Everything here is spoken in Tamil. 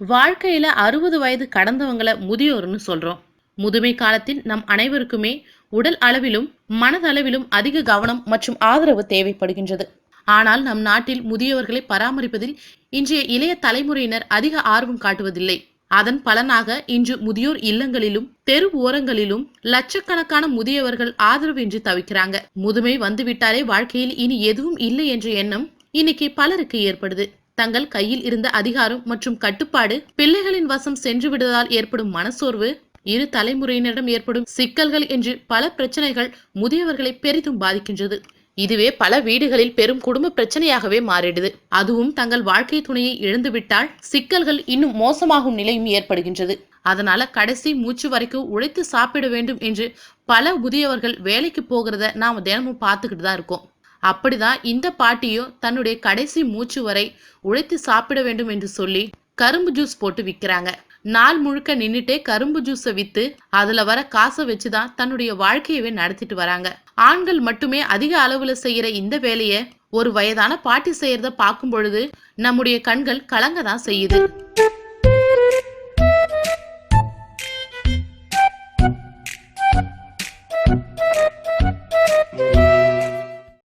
வாழ்க்கையில அறுபது வயது கடந்தவங்களை முதியோர்னு சொல்றோம். முதுமை காலத்தில் நம் அனைவருக்குமே உடல் அளவிலும் மனதளவிலும் அதிக கவனம் மற்றும் ஆதரவு தேவைப்படுகின்றது. ஆனால் நம் நாட்டில் முதியவர்களை பராமரிப்பதில் இன்றைய இளைய தலைமுறையினர் அதிக ஆர்வம் காட்டுவதில்லை. அதன் பலனாக இன்று முதியோர் இல்லங்களிலும் தெரு ஓரங்களிலும் லட்சக்கணக்கான முதியவர்கள் ஆதரவின்றி தவிக்கிறாங்க. முதுமை வந்துவிட்டாலே வாழ்க்கையில் இனி எதுவும் இல்லை என்ற எண்ணம் இன்னைக்கு பலருக்கு ஏற்படுது. தங்கள் கையில் இருந்த அதிகாரம் மற்றும் கட்டுப்பாடு பிள்ளைகளின் வசம் சென்று விடுவதால் ஏற்படும் மனசோர்வு இரு தலைமுறையினரிடம் ஏற்படும் சிக்கல்கள் என்று பல பிரச்சனைகள் முதியவர்களை பெரிதும் பாதிக்கின்றது. இதுவே பல வீடுகளில் பெரும் குடும்ப பிரச்சனையாகவே மாறிடுது. அதுவும் தங்கள் வாழ்க்கை துணையை இழந்துவிட்டால் சிக்கல்கள் இன்னும் மோசமாகும் நிலையும் ஏற்படுகின்றது. அதனால கடைசி மூச்சு வரைக்கும் உழைத்து சாப்பிட வேண்டும் என்று பல முதியவர்கள் வேலைக்கு போகிறத நாம் தினமும் பார்த்துக்கிட்டு தான் இருக்கோம். அப்படிதான் இந்த பாட்டியும் தன்னுடைய கடைசி மூச்சு வரை உழைத்து சாப்பிட வேண்டும் என்று சொல்லி கரும்பு ஜூஸ் போட்டு விற்கிறாங்க. நாள் முழுக்க நின்றுட்டே கரும்பு ஜூஸை வித்து அதுல வர காசை வச்சுதான் தன்னுடைய வாழ்க்கையவே நடத்திட்டு வராங்க. ஆண்கள் மட்டுமே அதிக அளவுல செய்யற இந்த வேலையை ஒரு வயதான பாட்டி செய்யறத பார்க்கும் பொழுது நம்முடைய கண்கள் கலங்க தான் செய்யுது.